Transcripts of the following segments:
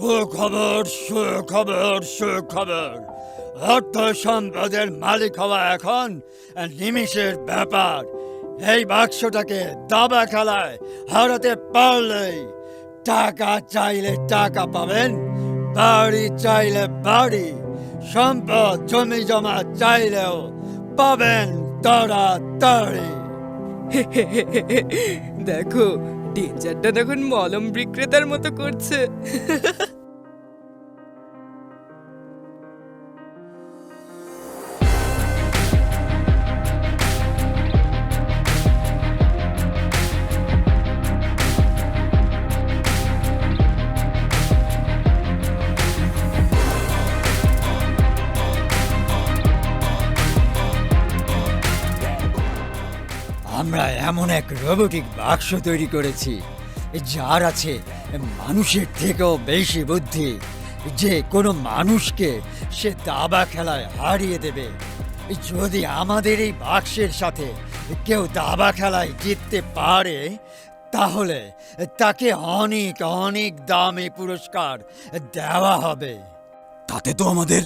সুখবর সুখবর সুখবর। অর্থ সম্পদের মালিক হওয়া এখন নিমিষের ব্যাপার। এই বাক্সটাকে দাবা খেলায় হারাতে পারলেই টাকা চাইলে টাকা পাবেন, বাড়ি চাইলে বাড়ি, সম্পদ জমি জমা চাইলেও পাবেন তাড়াতাড়ি। দেখো ডেঞ্জারটা তখন মলম বিক্রেতার মতো করছে। আমরা এমন এক রোবোটিক বাক্স তৈরি করেছি যার আছে মানুষের থেকেও বেশি বুদ্ধি। যে কোনো মানুষকে সে দাবা খেলায় হারিয়ে দেবে। যদি আমাদের এই বাক্সের সাথে কেউ দাবা খেলায় জিততে পারে তাহলে তাকে অনেক অনেক দামে পুরস্কার দেওয়া হবে। তাতে তো আমাদের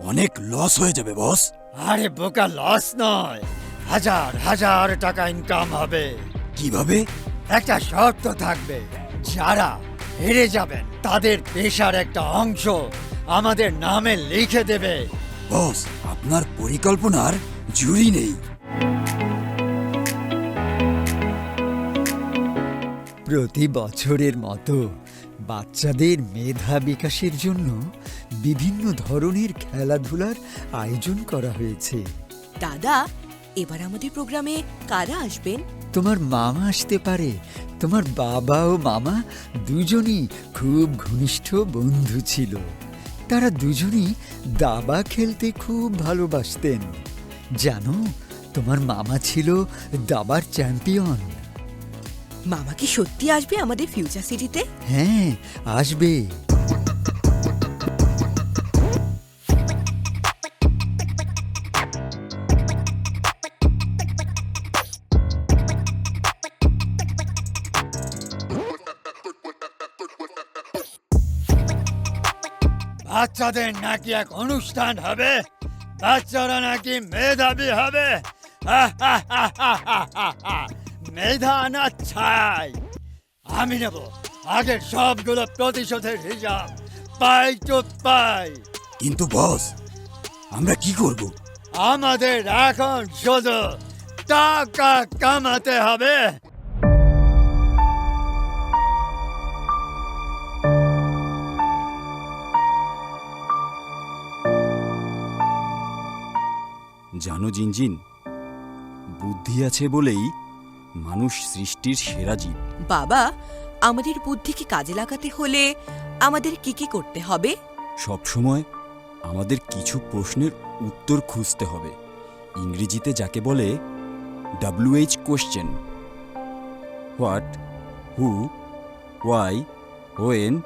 অনেক লস হয়ে যাবে বস আরে বোকা লস নয়। হাজার হাজার টাকা ইনকাম হবে। কীভাবে? একটা শর্ত থাকবে যারা হেরে যাবেন তাদের পেশার একটা অংশ আমাদের নামে লিখে দেবে। বস আপনার পরিকল্পনার জুড়ি নেই। প্রতি বছরের মতো বাচ্চাদের মেধা বিকাশের জন্য বিভিন্ন ধরনের খেলাধুলার আয়োজন করা হয়েছে। দাদা এবার আমাদের প্রোগ্রামে কারা আসবেন? তোমার মামা আসতে পারে। তোমার বাবা ও মামা দুজনই খুব ঘনিষ্ঠ বন্ধু ছিল। তারা দুজনই দাবা খেলতে খুব ভালোবাসতেন। জানো তোমার মামা ছিল দাবার চ্যাম্পিয়ন। মামা কি সত্যি আসবে আমাদের ফিউচার সিটিতে? হ্যাঁ আসবে। বাচ্চাদের নাকি এক অনুষ্ঠান হবে? বাচ্চারা নাকি মেধাবী হবে? মেধা না ছাই। আমি নেব। আগের সবগুলো প্রতিশোধের হিসাব। পাই তো পাই। কিন্তু বস আমরা কি করব? আমাদের এখন শুধু টাকা কামাতে হবে। জানো জিনজিন বুদ্ধি আছে বলেই মানুষ সৃষ্টির সেরা জীব। বাবা আমাদের বুদ্ধিকে কাজে লাগাতে হলে আমাদের কি কি করতে হবে? সবসময় আমাদের কিছু প্রশ্নের উত্তর খুঁজতে হবে। ইংরেজিতে যাকে বলে WH question what who why when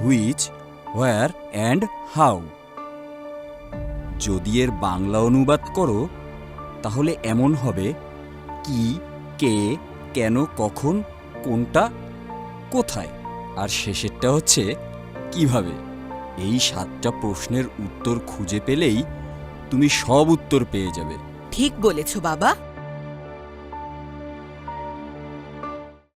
which where and how যদি এর বাংলা অনুবাদ করো, তাহলে এমন হবে, কি, কে, কেন, কখন, কোনটা, কোথায়? আর শেষেরটা হচ্ছে, কীভাবে? এই সাতটা প্রশ্নের উত্তর খুঁজে পেলেই তুমি সব উত্তর পেয়ে যাবে। ঠিক বলেছ বাবা।